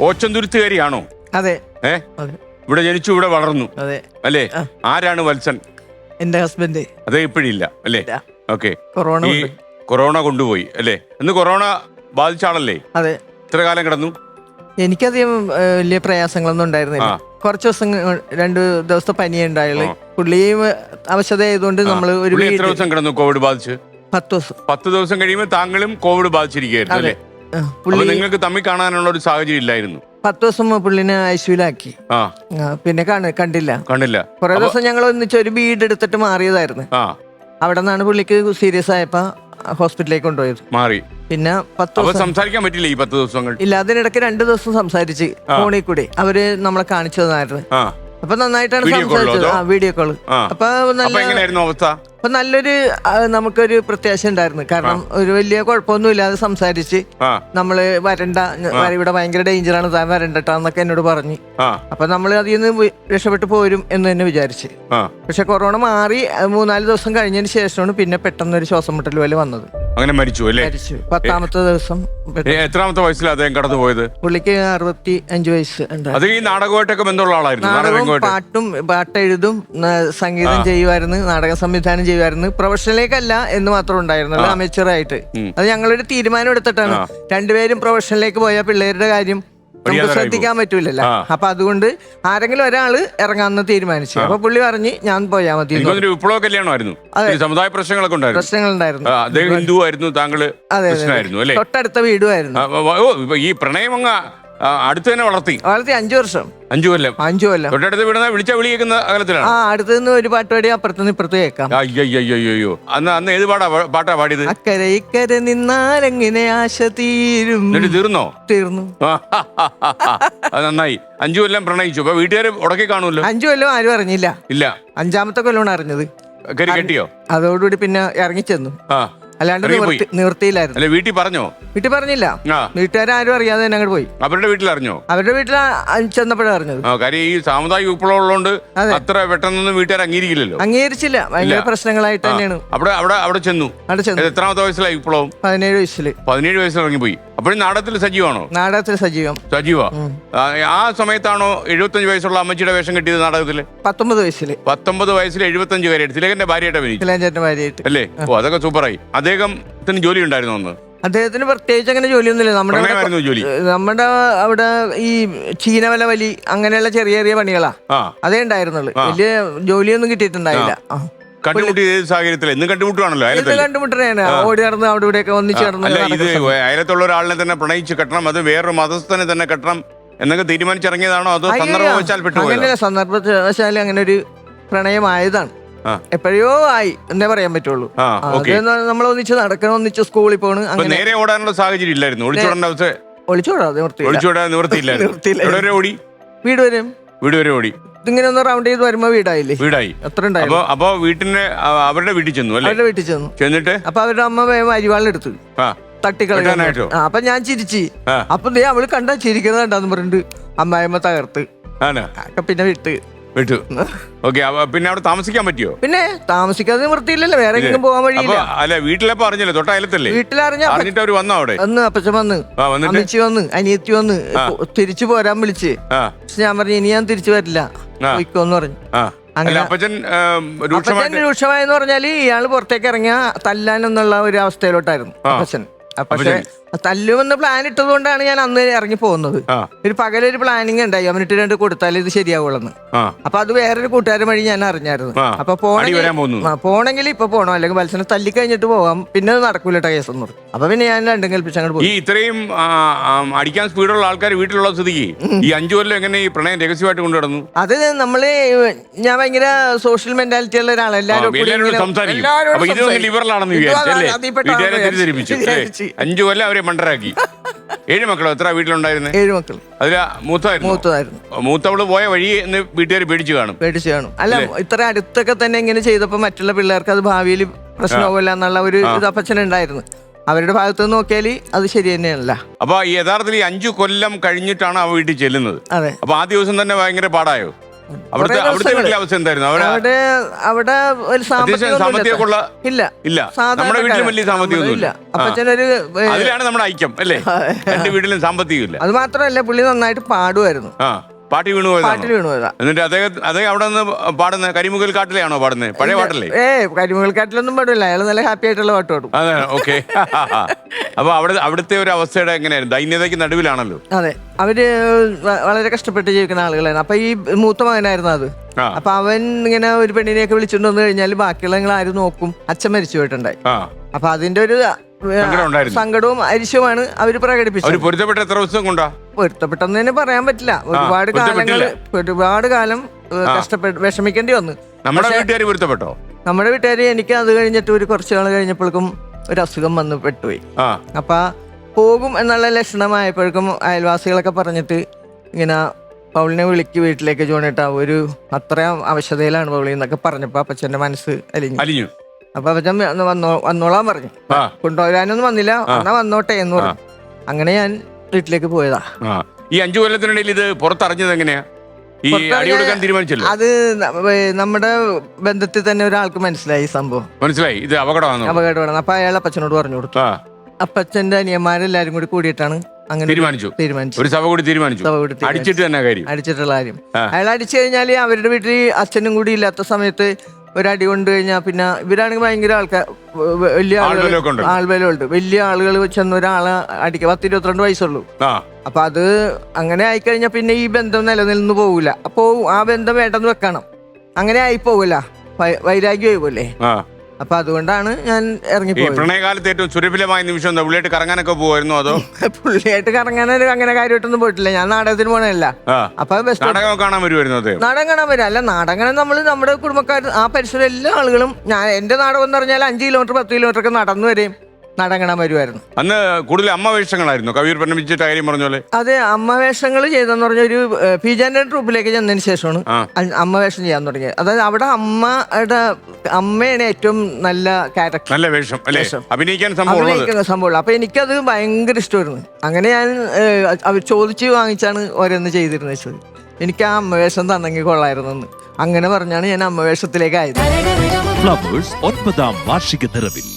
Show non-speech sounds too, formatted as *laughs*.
ഓച്ചന്തുരുത്തുകാരിയാണോ അതെ. ഏ? അതെ. ഇവിടെ ജനിച്ചു ഇവിടെ വളർന്നു. അതെ. അല്ലേ? ആരാണ് വത്സൻ? എന്റെ ഹസ്ബൻഡ്. അതെ ഇപ്പോഴില്ല അല്ലേ? ഇല്ല. ഓക്കെ. കൊറോണ ഈ കൊണ്ട്. കൊറോണ കൊണ്ടുപോയി അല്ലേ? ഇന്ന് കൊറോണ ബാധിച്ച ആളല്ലേ? അതെ. ഇത്ര കാലം കിടന്നു? എനിക്കധികം ഏ, വലിയ പ്രയാസങ്ങളൊന്നും ഉണ്ടായിരുന്നില്ല. ആ. കുറച്ച് ദിവസം ക- രണ്ട് ദിവസത്തെ പനിയേ ഉണ്ടായുള്ളൂ. ആ. പുള്ളിയും അവശത ആയതുകൊണ്ട് നമ്മൾ ഒരു പുള്ളി എത്ര ദിവസം കിടന്നു കോവിഡ് ബാധിച്ച്? പത്ത് ദിവസം. പത്ത് ദിവസം കഴിയുമ്പോൾ താങ്കളും കോവിഡ് ബാധിച്ചിരിക്കുകയായിരുന്നു അതെ. അല്ലേ? പുള്ളി നിങ്ങൾക്ക് തമ്മിൽ കാണാനുള്ള ഒരു സാഹചര്യം ഇല്ലായിരുന്നു. പത്ത് ദിവസം പുള്ളിനെ ഐസിയുലാക്കി ആ. പിന്നെ കാണ കണ്ടില്ല. കണ്ടില്ല. കുറെ ദിവസം ഞങ്ങൾ ഒന്നിച്ച് ഒരു വീട് എടുത്തിട്ട് മാറിയതായിരുന്നു. ആ. അവിടെ നിന്നാണ് പുള്ളിക്ക് സീരിയസ് ആയപ്പോ ഹോസ്പിറ്റലിലേക്ക് കൊണ്ടുപോയത്. മാറി. പിന്നെ പത്ത് അപ്പൊ ദിവസം സംസാരിക്കാൻ പറ്റില്ല ഈ പത്ത് ദിവസങ്ങൾ. ഇല്ല അതിനിടയ്ക്ക് രണ്ട് ദിവസം സംസാരിച്ച് ഫോണിൽ കൂടി അവർ നമ്മളെ കാണിച്ചു തന്നായിരുന്നു. ആ. അപ്പൊ നന്നായിട്ടാണ് Video call ഓ സംസാരിച്ചത്. അതോ? ആ വീഡിയോ കോൾ. ആ. അപ്പൊ അപ്പൊ നല്ല എങ്ങനെയായിരുന്നു അവസ്ഥ? അപ്പൊ നല്ലൊരു ആ, നമുക്കൊരു പ്രത്യാശ ഉണ്ടായിരുന്നു. കാരണം ഒരു വലിയ കുഴപ്പമൊന്നും ഇല്ലാതെ സംസാരിച്ച് ആ. നമ്മൾ വരണ്ട ഞ- ഇവിടെ ഭയങ്കര ഡേഞ്ചറാണ് താൻ വരണ്ടട്ടാന്നൊക്കെ എന്നോട് പറഞ്ഞു. ആ. അപ്പൊ നമ്മൾ അതിൽ നിന്ന് വി- രക്ഷപ്പെട്ടു പോരും എന്ന് തന്നെ വിചാരിച്ച്. ആ. പക്ഷെ കൊറോണ മാറി മൂന്നാൽ ദിവസം കഴിഞ്ഞതിന് ശേഷമാണ് പിന്നെ പെട്ടെന്ന് ഒരു ശ്വാസം മുട്ടൽ പോലെ വന്നത്. അങ്ങനെ മരിച്ചു അല്ലേ? മരിച്ചു. പത്താമത്തെ ദിവസം ഏ, എത്രാമത്തെ വയസ്സിൽ അദ്ദേഹം കടന്നു പോയത്? പുള്ളിക്ക് അറുപത്തി അഞ്ച് വയസ്സ് ഉണ്ടായിരുന്നു അത് ഈ നാടകമായിട്ടൊക്കെ ബന്ധമുള്ള ആളായിരുന്നു നാടകവും നാടകമായിട്ട് പാട്ടും പാട്ടെഴുതും ന- സംഗീതം ചെയ്യുമായിരുന്നു നാടക സംവിധാനം ചെയ്യുമായിരുന്നു. പ്രൊഫഷനിലേക്കല്ല എന്ന് മാത്രം ഉണ്ടായിരുന്നുള്ളൂ അമേച്ചർ ആയിട്ട് അത് ഞങ്ങളൊരു തീരുമാനം എടുത്തിട്ടാണ്. രണ്ടുപേരും പ്രൊഫഷണലിലേക്ക് പോയ പിള്ളേരുടെ കാര്യം നമുക്ക് ശ്രദ്ധിക്കാൻ പറ്റൂലല്ലോ. അപ്പൊ അതുകൊണ്ട് ആരെങ്കിലും ഒരാൾ ഇറങ്ങാമെന്ന് തീരുമാനിച്ചു. അപ്പൊ പുള്ളി പറഞ്ഞ് ഞാൻ പോയാ മതി. വിപ്ലവ കല്യാണമായിരുന്നു. സമുദായ പ്രശ്നങ്ങളൊക്കെ ഉണ്ടായിരുന്നു. പ്രശ്നങ്ങൾ ഉണ്ടായിരുന്നു അദ്ദേഹം ഹിന്ദു ആയിരുന്നു താങ്കൾ അതെ തൊട്ടടുത്ത വീടുമായിരുന്നു. ഈ പ്രണയം അങ്ങ് അടുത്ത് തന്നെ വളർത്തി. വളർത്തി അഞ്ചു വർഷം. അഞ്ചു കൊല്ലം. അഞ്ചു കൊല്ലം. തൊട്ടടുത്ത് വീടുന്ന വിളിച്ച വിളിക്കുന്ന അകലത്തിലാണ്. ആ അടുത്ത് നിന്ന് ഒരു പാട്ട് പാടി അപ്പുറത്തുനിന്ന് ഇപ്പുറത്ത് കേൾക്കാം. അയ്യോ അന്ന് അന്ന് ഏത് പാടാ പാട്ടാ പാടിയത്? അക്കരെ ഇക്കരെ നിന്നാലെങ്ങനെ ആശ തീരും? തീർന്നോ? തീർന്നു. അത് നന്നായി. അഞ്ചു കൊല്ലം പ്രണയിച്ചു. അപ്പൊ വീട്ടുകാർ ഉടക്കി കാണുമല്ലോ? അഞ്ചു കൊല്ലം ആരും അറിഞ്ഞില്ല. ഇല്ല. അഞ്ചാമത്തെ കൊല്ലമാണ് അറിഞ്ഞത്. കെട്ടിയോ? അതോടുകൂടി പിന്നെ ഇറങ്ങിച്ചെന്നു. ആ. അല്ലാണ്ട്. നിവർത്തി നിവൃത്തിയിലായിരുന്നു അല്ലെ വീട്ടിൽ പറഞ്ഞോ? വീട്ടിൽ പറഞ്ഞില്ല. ആ. വീട്ടുകാരും അറിയാതെ തന്നെ അങ്ങോട്ട് പോയി. അവരുടെ വീട്ടിൽ അറിഞ്ഞോ? അവരുടെ വീട്ടിൽ ചെന്നപ്പോഴാണ് അറിഞ്ഞത്. ആ കാര്യം ഈ സാമുദായിക വിപ്ലവം ഉള്ളതുകൊണ്ട് അതെ. അത്ര പെട്ടെന്നൊന്നും വീട്ടുകാർ അംഗീകരിക്കില്ലല്ലോ. അംഗീകരിച്ചില്ല. ഭയങ്കര പ്രശ്നങ്ങളായിട്ട് തന്നെയാണ്. അവിടെ അവിടെ അവിടെ ചെന്നു. അവിടെ ചെന്നു. ഇത് എത്രാമത്തെ വയസ്സിലായി വിപ്ലവം? പതിനേഴ് വയസ്സിൽ പതിനേഴ് വയസ്സിൽ ഇറങ്ങിപ്പോയി. അപ്പോഴും നാടകത്തിൽ സജീവമാണോ നാടകത്തിൽ സജീവം. സജീവ? ആ സമയത്താണോ എഴുപത്തഞ്ച് വയസ്സുള്ള അമ്മച്ചിയുടെ വേഷം കിട്ടിയത് നാടകത്തിൽ? പത്തൊമ്പത് വയസ്സിൽ പത്തൊമ്പത് വയസ്സിൽ എഴുപത്തഞ്ച് വരെയായിട്ട് തിലകന്റെ ഭാര്യയായിട്ട് അഭിനയിച്ചു കിലാഞ്ചേട്ടൻ ഭാര്യയായിട്ട്. അല്ലേ? ഓ അതൊക്കെ സൂപ്പറായി. അദ്ദേഹത്തിന് ജോലി ഉണ്ടായിരുന്നു അന്ന്? അദ്ദേഹത്തിന് പ്രത്യേകിച്ച് അങ്ങനെ ജോലിയൊന്നുമില്ല. നമ്മുടെ ജോലി. നമ്മുടെ അവിടെ ഈ ചീനവല വലി അങ്ങനെയുള്ള ചെറിയ ചെറിയ പണികളാ. അതേ ഉണ്ടായിരുന്നുള്ളൂ. വലിയ ജോലിയൊന്നും കിട്ടിയിട്ടുണ്ടായില്ല. ആ. കണ്ടുമുട്ടി ഏത് സാഹചര്യത്തിൽ എന്നും കണ്ടുമുട്ടുവാണല്ലോ അയലത്തിൽ അയലത്തല്ലേ? ഓടി നടന്ന് അവിടെ ഇവിടെയൊക്കെ ഒന്നിച്ച് അല്ല ഇത് സമയം. അയലത്തുള്ള ഒരാളിനെ തന്നെ പ്രണയിച്ച് കെട്ടണം അത് വേറൊരു മതസ്ഥനെ തന്നെ കെട്ടണം എന്നൊക്കെ തീരുമാനിച്ചിറങ്ങിയതാണോ അതോ സന്ദർഭവശാൽ സന്ദർഭം വെച്ചാൽ പെട്ടുപോയതോ? അങ്ങനെയല്ല സന്ദർഭവശാലും അങ്ങനെ ഒരു പ്രണയമായതാണ്. ആ. എപ്പോഴോ ആയി എന്നേ പറയാൻ പറ്റുള്ളൂ. ആ നമ്മൾ ഒന്നിച്ച് നടക്കണം ഒന്നിച്ച് സ്കൂളിൽ പോണ് അപ്പൊ അങ്ങനെ. നേരെ ഓടാനുള്ള സാഹചര്യം ഇല്ലായിരുന്നു. ഒളിച്ചോടേണ്ട അവസ്ഥ ഒളിച്ചോടാതെ നിവൃത്തിയില്ല ഒളിച്ചോടാൻ നിവൃത്തിയില്ലായിരുന്നു. എവിടെ വരെ ഓടി? വീട് വരും വീട് വരെ ഓടി. ഇതിങ്ങനെ ഒന്ന് റൗണ്ട് ചെയ്ത് വരുമ്പോ വീടായില്ലേ? വീടായി. എത്ര ഉണ്ടായിരുന്നു അപ്പൊ അപ്പൊ വീട്ടിന് അ- അവരുടെ വീട്ടിൽ ചെന്നു അല്ലേ? അവരുടെ വീട്ടിൽ ചെന്നു. ചെന്നിട്ട്? അപ്പൊ അവരുടെ അമ്മ വേഗം അരിവാളെടുത്തു ആ. തട്ടിക്കളയാൻ വെട്ടാനായിട്ടോ? ആ, അപ്പൊ ഞാൻ ചിരിച്ചു. ആ. അപ്പൊ ദേ അവൾ കണ്ടാ ചിരിക്കുന്നത് കണ്ടാന്ന് പറഞ്ഞിട്ട് അമ്മായിമ്മ തകർത്ത്. ആണ്? ഒക്കെ പിന്നെ വിട്ട്. വിട്ടു. ഓക്കെ പിന്നെ അവിടെ താമസിക്കാൻ പറ്റിയോ? പിന്നെ താമസിക്കാതെ നിവൃത്തിയില്ലല്ലോ വേറെ എങ്ങും പോകാൻ അപ്പൊ വഴിയില്ല. അല്ല വീട്ടിലെ അറിഞ്ഞല്ലോ? തൊട്ടയലത്തല്ലേ? വീട്ടിലറിഞ്ഞ അറിഞ്ഞിട്ട് അവർ വന്നോ അവിടെ? വന്ന് അപ്പച്ചൻ വന്ന്. ആ വന്നിട്ട്? അമ്മച്ചി വന്ന് അനിയത്തി വന്ന് പോ- തിരിച്ചു പോരാൻ വിളിച്ച്. ആ. പക്ഷെ ഞാൻ പറഞ്ഞു ഇനി ഞാൻ തിരിച്ചു വരില്ല. ആ. പോയിക്കോന്ന് പറഞ്ഞു. ആ. അല്ല അങ്ങനെ- അപ്പച്ചൻ ഏം, അപ്പച്ചൻ രൂക്ഷമായിട്ട് രൂക്ഷമായെന്ന് പറഞ്ഞാൽ ഇയാൾ പുറത്തേക്ക് ഇറങ്ങിയ തല്ലാൻ എന്നുള്ള ഒരു അവസ്ഥയിലോട്ടായിരുന്നു അപ്പച്ചൻ. പക്ഷെ തല്ലുമെന്ന് പ്ലാൻ ഇട്ടതുകൊണ്ടാണ് ഞാൻ അന്ന് ഇറങ്ങി പോകുന്നത്. ഒരു പകലൊരു പ്ലാനിങ് ഉണ്ടായി. അവനിട്ട് രണ്ട് കൊടുത്താലേ ഇത് ശരിയാവുള്ളന്ന്. അപ്പൊ അത് വേറൊരു കൂട്ടുകാരൻ വഴി ഞാൻ അറിഞ്ഞായിരുന്നു. അപ്പൊ പോണെങ്കിൽ പോണെങ്കിൽ ഇപ്പൊ പോണോ? അല്ലെങ്കിൽ മത്സരം തല്ലി കഴിഞ്ഞിട്ട് പോവാം. പിന്നെ അത് നടക്കൂല കേസ് എന്ന് പറഞ്ഞു അപ്പൊ പിന്നെ ഞാൻ രണ്ടും കൽപ്പിച്ച് അങ്ങോട്ട് ഈ പോയി ഇത്രയും ആ, ആ, അടിക്കാൻ സ്പീഡുള്ള ആൾക്കാർ വീട്ടിലുള്ള സ്ഥിതിക്ക് ഈ അഞ്ചു കൊല്ലം എങ്ങനെ ഈ പ്രണയം രഹസ്യമായിട്ട് കൊണ്ടുനടന്നു അത് നമ്മൾ ഞാൻ ഭയങ്കര സോഷ്യൽ മെന്റാലിറ്റി ഉള്ള ഒരാളാണ് എല്ലാവരും അഞ്ചു കൊല്ലം അവരെ മണ്ടരാക്കി. ഏഴ് മക്കളോ? എത്ര വീട്ടിലുണ്ടായിരുന്നു? ഏഴ് മക്കൾ അതില മൂത്തായിരുന്നു മൂത്തതായിരുന്നു. മൂത്തവൾ പോയ വഴി എന്ന് വീട്ടുകാർ പേടിച്ചു കാണും. പേടിച്ചു കാണും. അല്ല ഇത്ര അടുത്തൊക്കെ തന്നെ ഇങ്ങനെ ചെയ്തപ്പോ മറ്റുള്ള പിള്ളേർക്ക് അത് ഭാവിയിൽ പ്രശ്നമാവില്ല എന്നുള്ള ഒരു ഇത് അപ്പച്ചനുണ്ടായിരുന്നു അവരുടെ ഭാഗത്ത് നിന്ന് നോക്കിയാൽ അത് ശരി തന്നെയല്ല. അപ്പൊ യഥാർത്ഥത്തിൽ ഈ അഞ്ചു കൊല്ലം കഴിഞ്ഞിട്ടാണ് ആ വീട്ടിൽ ചെല്ലുന്നത്. അതെ. അപ്പൊ ആ ദിവസം തന്നെ ഭയങ്കര പാടായോ? അവിടെ അവിടെ ഒരു അത്യാവശ്യം സാമ്പത്തിക ഇല്ല. ഇല്ല. നമ്മുടെ വീട്ടിലും വലിയ സാമ്പത്തികമൊന്നും ഇല്ല. ഇല്ല അപ്പച്ചനൊരു അതിലാണ് നമ്മുടെ ഐക്യം അല്ലേ? *laughs* എന്റെ വീട്ടിലും സാമ്പത്തികം ഇല്ല അത് മാത്രമല്ല പുള്ളി നന്നായിട്ട് പാടുമായിരുന്നു. ആ. പാട്ടി വീണു പാട്ടി പാട്ടിൽ വീണു പോയതാ എന്നിട്ട് അദ്ദേഹം അദ്ദേഹം അവിടെ നിന്ന് പാടുന്ന കരിമുകൽ കാട്ടിലെയാണോ പാടുന്നത്? പഴയ പാട്ടല്ലേ? ഏ കരിമുകൾക്കാട്ടിലൊന്നും പാടില്ല. അയാൾ നല്ല ഹാപ്പി ആയിട്ടുള്ള പാട്ട് പാടും. അതെ ഓക്കെ *laughs* അപ്പൊ അവിടെ അവിടുത്തെ ഒരു അവസ്ഥയുടെ എങ്ങനെയായിരുന്നു? ദൈന്യതയ്ക്ക് നടുവിലാണല്ലോ. അതെ. അവർ വ- വളരെ കഷ്ടപ്പെട്ട് ജീവിക്കുന്ന ആളുകളാണ് അപ്പൊ ഈ മൂത്ത മകനായിരുന്നു അത്. ആ. അപ്പൊ അവൻ ഇങ്ങനെ ഒരു പെണ്ണിനെയൊക്കെ വിളിച്ചിട്ട് വന്നു കഴിഞ്ഞാൽ ബാക്കിയുള്ള നിങ്ങൾ ആരും നോക്കും. അച്ഛൻ മരിച്ചു പോയിട്ടുണ്ടായി. ആ. അപ്പൊ അതിന്റെ ഒരു ഏ, സങ്കടം ഉണ്ടായിരുന്നു. സങ്കടവും അരിശവുമാണ് അവർ അവർ പ്രകടിപ്പിച്ചത് പൊരുത്തപ്പെട്ട എത്ര ദിവസം കൊണ്ടാ? പൊരുത്തപ്പെട്ടെന്ന് തന്നെ പറയാൻ പറ്റില്ല. ഒരുപാട് കാലങ്ങൾ ഒരുപാട് കാലം കഷ്ടപ്പെട്ട് വിഷമിക്കേണ്ടി വന്നു. നമ്മുടെ വീട്ടുകാർ പൊരുത്തപ്പെട്ടോ? നമ്മുടെ വീട്ടുകാര് എനിക്ക് അത് കഴിഞ്ഞിട്ട് ഒരു കുറച്ച് നാൾ കഴിഞ്ഞപ്പോഴേക്കും ഒരു അസുഖം വന്ന് പെട്ടുപോയി. അപ്പൊ പോകും എന്നുള്ള ലക്ഷണമായപ്പോഴേക്കും അയൽവാസികളൊക്കെ പറഞ്ഞിട്ട് ഇങ്ങനെ പൗളിനെ വിളിക്ക് വീട്ടിലേക്ക് ജോണിട്ടാ ഒരു അത്രയും അവശതയിലാണ് പൗളി എന്നൊക്കെ പറഞ്ഞപ്പോ അപ്പച്ചന്റെ മനസ്സ് അലിഞ്ഞു. അലിഞ്ഞു. അപ്പൊ അപ്പച്ചൻ വന്ന് വന്നോ വന്നോളാൻ പറഞ്ഞു. കൊണ്ടുവരാനൊന്നും വന്നില്ല. എന്നാ വന്നോട്ടെ എന്ന് പറഞ്ഞു. അങ്ങനെ ഞാൻ വീട്ടിലേക്ക് പോയതാ. ആ ഈ അഞ്ചു കൊല്ലത്തിനിടയിൽ ഇത് പുറത്തറിഞ്ഞത് എങ്ങനെയാ? ഈ അടി കൊടുക്കാൻ തീരുമാനിച്ചല്ലോ? അത് ന- നമ്മുടെ ബന്ധത്തിൽ തന്നെ ഒരാൾക്ക് മനസ്സിലായി ഈ സംഭവം. മനസ്സിലായി. ഇത് അപകടമാണ് അപകടമാണ് അപ്പൊ അയാൾ അപ്പച്ചനോട് പറഞ്ഞു കൊടുത്തു. ആ. അപ്പച്ചന്റെ അനിയന്മാരെല്ലാരും കൂടി കൂടിയിട്ടാണ് അങ്ങനെ തീരുമാനിച്ചു. തീരുമാനിച്ചു ഒരു സഭ കൂടി തീരുമാനിച്ചു. സഭ കൂടി തീരുമാനിച്ചു. അടിച്ചിട്ട് തന്നെ കാര്യം. അടിച്ചിട്ടുള്ള കാര്യം. ആ. അയാൾ അടിച്ചു കഴിഞ്ഞാൽ അവരുടെ വീട്ടിൽ അച്ഛനും കൂടി ഇല്ലാത്ത സമയത്ത് ഒരടി കൊണ്ട് കഴിഞ്ഞാൽ പിന്നെ ഇവരാണെങ്കിൽ ഭയങ്കര ആൾക്കാർ വലിയ ആളുകൾ ആൾബലമൊക്കെ ഉണ്ട്. ആൾബലമുണ്ട്. വലിയ ആളുകൾ ചെന്ന് ഒരാളെ അടിക്കുക പത്ത് ഇരുപത്തിരണ്ട് വയസ്സുള്ളൂ. ആ. അപ്പൊ അത് അങ്ങനെ ആയിക്കഴിഞ്ഞാൽ പിന്നെ ഈ ബന്ധം നിലനിന്ന് പോകില്ല അപ്പോ ആ ബന്ധം വേണ്ടെന്ന് വെക്കണം. അങ്ങനെ ആയി പോകില്ല വൈരാഗ്യമായി പോലെ ആ. അപ്പൊ അതുകൊണ്ടാണ് ഞാൻ ഈ ഇറങ്ങിപ്പോയത്. പ്രണയകാലത്ത് ഏറ്റവും സുരഭിലമായ നിമിഷം എന്താ പുള്ളിയായിട്ട് കറങ്ങാനൊക്കെ പോകുമായിരുന്നു അതോ? പുള്ളിയായിട്ട് കറങ്ങാൻ അങ്ങനെ കാര്യമായിട്ടൊന്നും പോയിട്ടില്ല. ഞാൻ നാടകത്തിന് പോണല്ല ആ. അപ്പൊ ബസ് നാടകം കാണാൻ വരുമായിരുന്നു അദ്ദേഹം? നാടകം കാണാൻ വരാം. അല്ല നാടകം നമ്മൾ നമ്മൾ നമ്മുടെ കുടുംബക്കാർ ആ പരിസരം എല്ലാ ആളുകളും ഞാൻ എന്റെ നാടകം എന്ന് പറഞ്ഞാൽ അഞ്ച് കിലോമീറ്റർ പത്ത് കിലോമീറ്റർ ഒക്കെ നടന്നു വരെയും നാടകം കാണാൻ വരുമായിരുന്നു അന്ന് കൂടുതൽ അമ്മ വേഷങ്ങളായിരുന്നു. കവിയൂർ പ്രണമിച്ചിട്ട് കാര്യം പറഞ്ഞ പോലെ. അമ്മവേഷങ്ങൾ അമ്മ വേഷങ്ങൾ ചെയ്തെന്ന് പറഞ്ഞ ഒരു പി ജാന്റെ ട്രൂപ്പിലേക്ക് ചെന്നതിന് ശേഷമാണ് അമ്മവേഷം അമ്മ വേഷം ചെയ്യാൻ തുടങ്ങിയത്. അതായത് അവിടെ അമ്മയുടെ അമ്മയാണ് ഏറ്റവും നല്ല ക്യാരക്ടർ നല്ല വേഷം അല്ലേ? അഭിനയിക്കാൻ സംഭവം ഉള്ളത്. അഭിനയിക്കുന്ന സംഭവമുള്ളൂ. അപ്പൊ എനിക്കത് ഭയങ്കര ഇഷ്ടമായിരുന്നു. അങ്ങനെ ഞാൻ ചോദിച്ചു അവർ ചോദിച്ച് വാങ്ങിച്ചാണ് ഓരോന്ന് ചെയ്തിരുന്നത് വെച്ചത്. എനിക്ക് ആ അമ്മ വേഷം തന്നെങ്കിൽ കൊള്ളായിരുന്നു അങ്ങനെ പറഞ്ഞാണ് ഞാൻ അമ്മവേഷത്തിലേക്ക് ആയത് ഫ്ലവേഴ്സ് ഒൻപതാം വാർഷിക നിറവിൽ.